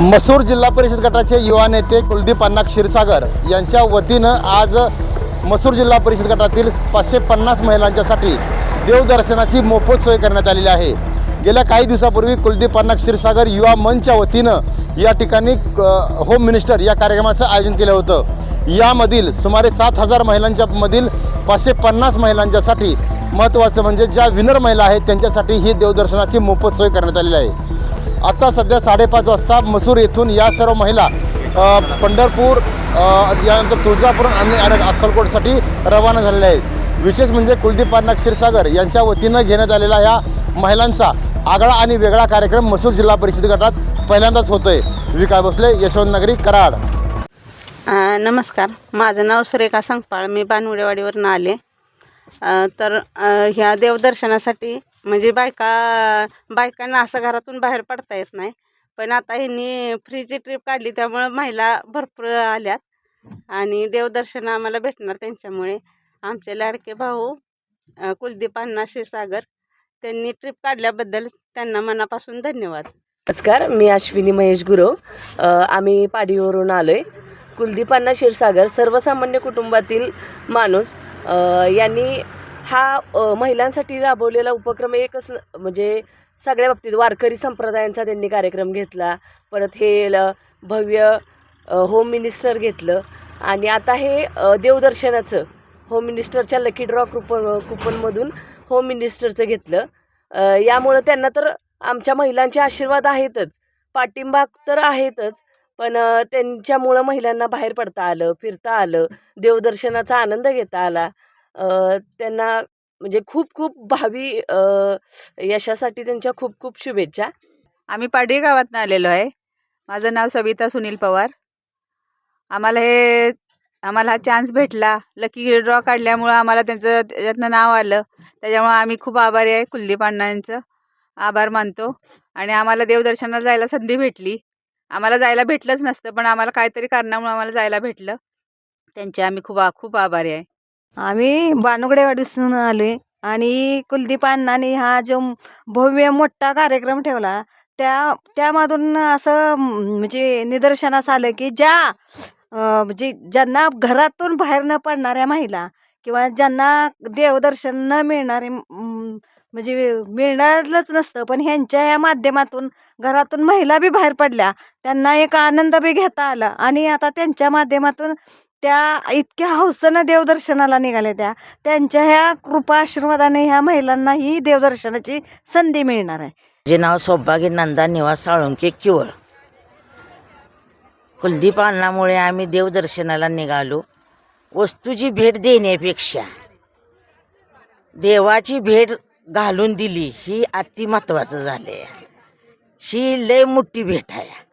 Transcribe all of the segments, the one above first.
मसूर जिल्हा परिषद गटाचे युवा नेते कुलदीप अण्णा क्षीरसागर यांच्या वतीनं आज मसूर जिल्हा परिषद गटातील पाचशे पन्नास महिलांच्यासाठी देवदर्शनाची मोफत सोय करण्यात आलेली आहे. गेल्या काही दिवसापूर्वी कुलदीप अण्णा क्षीरसागर युवा मंचच्या वतीनं या ठिकाणी होम मिनिस्टर या कार्यक्रमाचं आयोजन केलं होतं. यामधील सुमारे सात हजार महिलांच्या मधील पाचशे पन्नास महिलांच्यासाठी महत्त्वाचं म्हणजे ज्या विनर महिला आहेत त्यांच्यासाठी ही देवदर्शनाची मोफत सोय करण्यात आलेली आहे. आता सध्या साडेपाच वाजता मसूर येथून या सर्व महिला पंढरपूर यानंतर तुळजापूर आणि अक्कलकोटसाठी रवाना झालेल्या आहेत. विशेष म्हणजे कुलदीप कुलदीपांना क्षीरसागर यांच्या वतीनं घेण्यात आलेला या महिलांचा आगळा आणि वेगळा कार्यक्रम मसूर जिल्हा परिषद गटात पहिल्यांदाच होतोय. विकास भोसले यशवंत नगरी कराड. नमस्कार. माझं नाव सुरेखा संगपाळ. मी बानवडेवाडीवरून आले. तर ह्या देवदर्शनासाठी म्हणजे बायका बायकांना असं घरातून बाहेर पडता येत नाही. पण आता ह्यांनी फ्रीची ट्रिप काढली त्यामुळं महिला भरपूर आल्यात. आणि देवदर्शन आम्हाला भेटणार त्यांच्यामुळे. आमचे लाडके भाऊ कुलदीप अण्णा क्षीरसागर त्यांनी ट्रीप काढल्याबद्दल त्यांना मनापासून धन्यवाद. नमस्कार मी अश्विनी महेश गुरव. आम्ही पाडीवरून आलो आहे कुलदीप अण्णा क्षीरसागर सर्वसामान्य कुटुंबातील माणूस यांनी हा महिलांसाठी राबवलेला उपक्रम एकच असं म्हणजे सगळ्या बाबतीत वारकरी संप्रदायांचा त्यांनी कार्यक्रम घेतला. परत हे भव्य होम मिनिस्टर घेतलं. आणि आता हे देवदर्शनाचं होम मिनिस्टरच्या लकी ड्रॉ कुपन कुपनमधून होम मिनिस्टरचं घेतलं. यामुळं त्यांना तर आमच्या महिलांचे आशीर्वाद आहेतच. पाठिंबा तर आहेतच. पण त्यांच्यामुळं महिलांना बाहेर पडता आलं फिरता आलं देवदर्शनाचा आनंद घेता आला. त्यांना म्हणजे खूप खूप भावी यशासाठी त्यांच्या खूप खूप शुभेच्छा. आम्ही पाडरी गावातनं आलेलो आहे. माझं नाव सविता सुनील पवार. आम्हाला हे आम्हाला हा चान्स भेटला. लकी ड्रॉ काढल्यामुळं आम्हाला त्यांचं त्याच्यातनं नाव आलं. त्याच्यामुळं आम्ही खूप आभारी आहे कुलदीप अण्णांचं. आभार मानतो. आणि आम्हाला देवदर्शनाला जायला संधी भेटली. आम्हाला जायला भेटलंच नसतं पण आम्हाला काहीतरी कारणामुळं आम्हाला जायला भेटलं. त्यांचे आम्ही खूप आ- खूप आभारी आहे. आम्ही बानुगडेवाडीसून आले आणि कुलदीप अण्णांनी हा जो भव्य मोठा कार्यक्रम ठेवला त्या त्यामधून असं म्हणजे निदर्शनास आलं की ज्या म्हणजे ज्यांना घरातून बाहेर न पडणाऱ्या महिला किंवा ज्यांना देवदर्शन न मिळणारे म्हणजे मिळणारच नसतं पण ह्यांच्या या माध्यमातून घरातून महिला बी बाहेर पडल्या त्यांना एक आनंद बी घेता आला. आणि आता त्यांच्या माध्यमातून त्या इतक्या हौसेनं देवदर्शनाला निघाल्या त्या. त्यांच्या ह्या कृपा आशीर्वादाने ह्या महिलांना ही देवदर्शनाची संधी मिळणार आहे. माझे नाव सौभाग्य नंदा निवास साळुंके किवळ. कुलदीप अन्नामुळे आम्ही देवदर्शनाला निघालो. वस्तूची भेट देण्यापेक्षा देवाची भेट घालून दिली ही अति महत्त्वाचं झाले ही लय मोठी भेट आहे.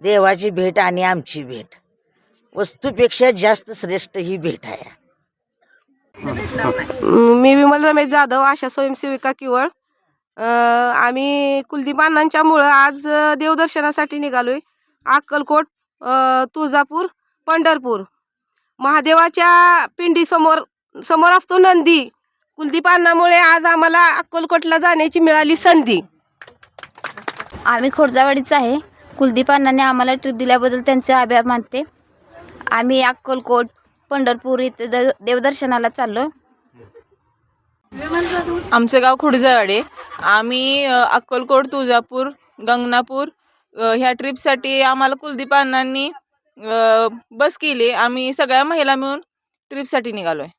देवाची भेट आणि आमची भेट. वस्तूपेक्षा जास्त श्रेष्ठ ही भेट आहे. मी विमल रमेश जाधव आशा स्वयंसेविका किवळ. अ, आम्ही कुलदीप अण्णांच्यामुळं आज अ, देवदर्शनासाठी निघालोय. अक्कलकोट तुळजापूर पंढरपूर. महादेवाच्या पिंडीसमोर समोर असतो नंदी. कुलदीप अण्णामुळे आज आम्हाला अक्कलकोटला जाण्याची मिळाली संधी. आम्ही खोडजावाडीच आहे. कुलदीप अण्णांनी आम्हाला ट्रिप दिल्याबद्दल त्यांचे आभार मानते. आम्ही अक्कलकोट पंढरपूर इथे द देवदर्शनाला चाललो. आमचं गाव खुडजवाडे आम्ही अक्कलकोट तुळजापूर गंगनापूर ह्या ट्रिपसाठी आम्हाला कुलदीप अण्णांनी बस केली. आम्ही सगळ्या महिला मिळून ट्रिपसाठी निघालो आहे